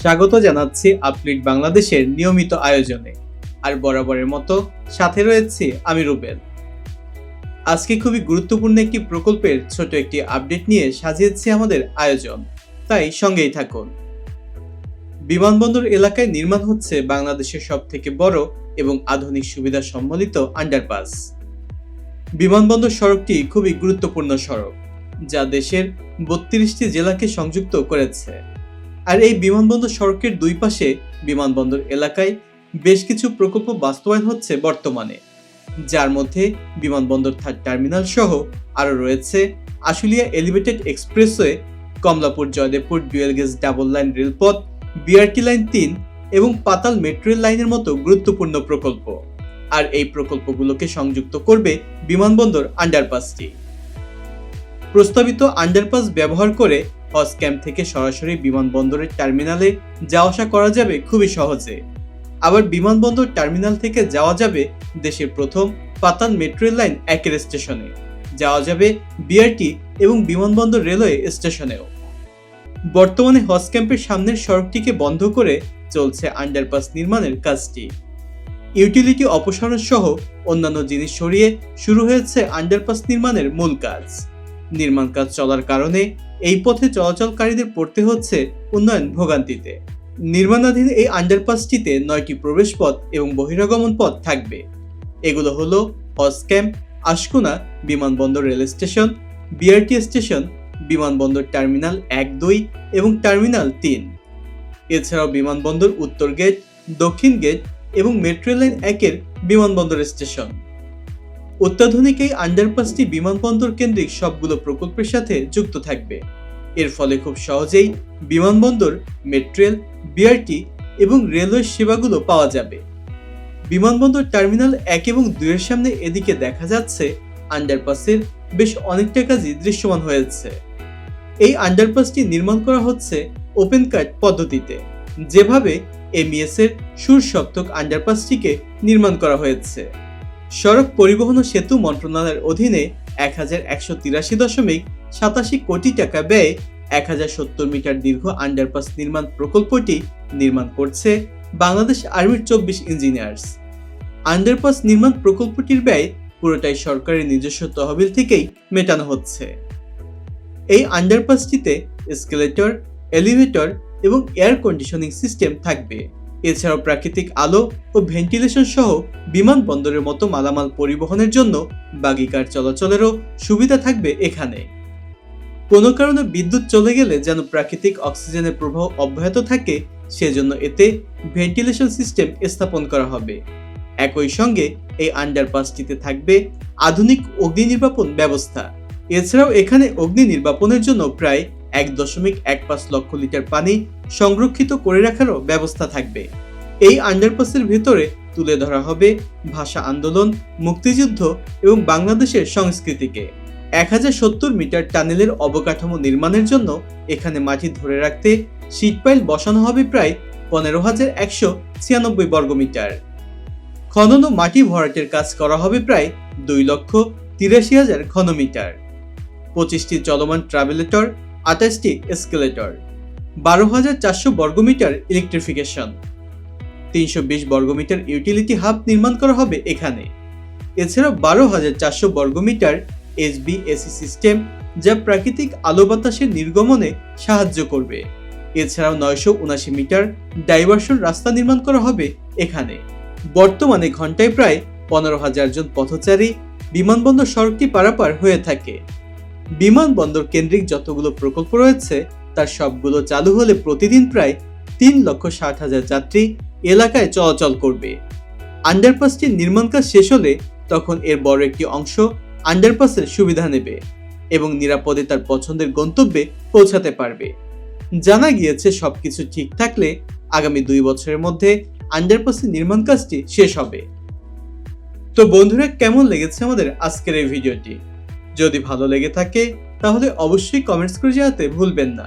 স্বাগত জানাচ্ছি আপলিট বাংলাদেশের নিয়মিত আয়োজনে। আর বরাবরের মতো সাথে রয়েছে আমি রুবেল। আজকে খুবই গুরুত্বপূর্ণ একটি প্রকল্পের ছোট একটি আপডেট নিয়ে সাজিয়েছি আমাদের আয়োজন। তাই সঙ্গেই থাকুন। বিমানবন্দর এলাকায় নির্মাণ হচ্ছে বাংলাদেশের সব থেকে বড় এবং আধুনিক সুবিধা সম্বলিত আন্ডারপাস। বিমানবন্দর সড়কটি খুবই গুরুত্বপূর্ণ সড়ক, যা দেশের বত্রিশটি জেলাকে সংযুক্ত করেছে। আর এই বিমানবন্দর সড়কের দুই পাশে বিমানবন্দর এলাকায় বেশ কিছু প্রকল্প বাস্তবায়ন হচ্ছে বর্তমানে। যার মধ্যে বিমানবন্দর থার্ড টার্মিনাল সহ আরও রয়েছে Ashulia elevated expressway, Kamalapur Joydebpur dual gauge double line রেলপথ, বিআরটি লাইন তিন এবং পাতাল মেট্রো লাইনের মতো গুরুত্বপূর্ণ প্রকল্প। আর এই প্রকল্পগুলোকে সংযুক্ত করবে বিমানবন্দর আন্ডারপাসটি। প্রস্তাবিত আন্ডারপাস ব্যবহার করে হজ ক্যাম্প থেকে সরাসরি বিমানবন্দরের টার্মিনালে যাওয়া আসা করা যাবে খুবই সহজে। আবার বিমানবন্দর টার্মিনাল থেকে যাওয়া যাবে দেশের প্রথম পাতান মেট্রো লাইন একের স্টেশনে। যাওয়া যাবে বিআরটি এবং বিমানবন্দর রেলওয়ে স্টেশনেও। বর্তমানে হজ ক্যাম্পের সামনের সড়কটিকে বন্ধ করে চলছে আন্ডারপাস নির্মাণের কাজটি। ইউটিলিটি অপসারণ সহ অন্যান্য জিনিস সরিয়ে শুরু হয়েছে আন্ডারপাস নির্মাণের মূল কাজ। নির্মাণ কাজ চলার কারণে এই পথে চলাচলকারীদের পড়তে হচ্ছে উন্নয়ন ভোগান্তিতে। নির্মাণাধীন এই আন্ডারপাসটিতে নয়টি প্রবেশ পথ এবং বহিরাগমন পথ থাকবে। এগুলো হলো হজ ক্যাম্প আশকুনা বিমানবন্দর রেল স্টেশন, বিআরটি স্টেশন, বিমানবন্দর টার্মিনাল এক, দুই এবং টার্মিনাল তিন। এছাড়াও বিমানবন্দর উত্তর গেট, দক্ষিণ গেট এবং মেট্রো লাইন একের বিমানবন্দর স্টেশন। অত্যাধুনিক এই আন্ডারপাসটি বিমানবন্দর কেন্দ্রিক সবগুলো প্রকল্পের সাথে যুক্ত থাকবে। এর ফলে খুব সহজেই বিমানবন্দর, মেট্রেল বিআরটি এবং রেলওয়ে সেবাগুলো পাওয়া যাবে। বিমানবন্দর টার্মিনাল এক এবং দুইয়ের সামনে এদিকে দেখা যাচ্ছে আন্ডারপাসের বেশ অনেকটা কাজই দৃশ্যমান হয়েছে। এই আন্ডারপাসটি নির্মাণ করা হচ্ছে ওপেন কাট পদ্ধতিতে। যেভাবে এমইএস এর সুর সপ্তক আন্ডারপাসটিকে নির্মাণ করা হয়েছে। সড়ক পরিবহন ও সেতু মন্ত্রণালয়ের অধীনে এক হাজার একশো তিরাশি দশমিক সাতাশি কোটি টাকা ব্যয়ে এক হাজার সত্তর মিটার দীর্ঘ আন্ডারপাস নির্মাণ প্রকল্পটি নির্মাণ করছে বাংলাদেশ আর্মির চব্বিশ ইঞ্জিনিয়ার্স। আন্ডারপাস নির্মাণ প্রকল্পটির ব্যয় পুরোটাই সরকারের নিজস্ব তহবিল থেকেই মেটানো হচ্ছে। এই আন্ডারপাসটিতে এসকেলেটর এলিভেটর এবং এয়ার কন্ডিশনিং সিস্টেম থাকবে। এছাড়াও প্রাকৃতিক আলো ও ভেন্টিলেশন সহ বিমানবন্দরের মতো মালামাল পরিবহনের জন্য বাগিকার চলাচলেরও সুবিধা থাকবে এখানে। কোনো কারণে বিদ্যুৎ চলে গেলে যেন প্রাকৃতিক অক্সিজেনের প্রবাহ অব্যাহত থাকে, সেজন্য এতে ভেন্টিলেশন সিস্টেম স্থাপন করা হবে। একই সঙ্গে এই আন্ডারপাসটিতে থাকবে আধুনিক অগ্নি নির্বাপন ব্যবস্থা। এছাড়াও এখানে অগ্নি নির্বাপনের জন্য প্রায় এক দশমিক এক পাঁচ লক্ষ লিটার পানি সংরক্ষিত করে রাখারও ব্যবস্থা থাকবে। এই আন্ডারপাসের ভেতরে তুলে ধরা হবে ভাষা আন্দোলন, মুক্তিযুদ্ধ এবং বাংলাদেশের সংস্কৃতিকে। এক হাজার সত্তর মিটার টানেলের অবকাঠামো নির্মাণের জন্য এখানে মাটি ধরে রাখতে শীটপাইল বসানো হবে প্রায় পনেরো হাজার একশো ছিয়ানব্বই বর্গমিটার খনন ও মাটি ভরাটের কাজ করা হবে প্রায় দুই লক্ষ তিরাশি হাজার ঘনমিটার। পঁচিশটি চলমান ট্রাভেলেটর, আঠাশটি এসকেলেটর। বারো হাজার চারশো বর্গমিটার ইলেকট্রিফিকেশন তিনশো বিশ বর্গমিটার ইউটিলিটি হাব নির্মাণ করা হবে এখানে। এছাড়া বারো হাজার চারশো বর্গমিটার এসবি এসি সিস্টেম যা প্রাকৃতিক আলো বাতাসের নির্গমনে সাহায্য করবে। এছাড়াও নয়শো উনাশি মিটার ডাইভারশন রাস্তা নির্মাণ করা হবে এখানে। বর্তমানে ঘন্টায় প্রায় পনেরো হাজার জন পথচারী বিমানবন্দর সড়কটি পারাপার হয়ে থাকে। বিমানবন্দর কেন্দ্রিক যতগুলো প্রকল্প রয়েছে তার সবগুলো চালু হলে প্রতিদিন প্রায় তিন লক্ষ ষাট হাজার যাত্রী এলাকায় চলাচল করবে। আন্ডারপাসটির নির্মাণ কাজ শেষ হলে তখন এর বড় একটি অংশ আন্ডারপাসের সুবিধা নেবে এবং নিরাপদে তার পছন্দের গন্তব্যে পৌঁছাতে পারবে। জানা গিয়েছে সবকিছু ঠিক থাকলে আগামী দুই বছরের মধ্যে আন্ডারপাসের নির্মাণ কাজটি শেষ হবে। তো বন্ধুরা, কেমন লেগেছে আমাদের আজকের এই ভিডিওটি? যদি ভালো লেগে থাকে, তাহলে অবশ্যই কমেন্টস করে জানাতে ভুলবেন না।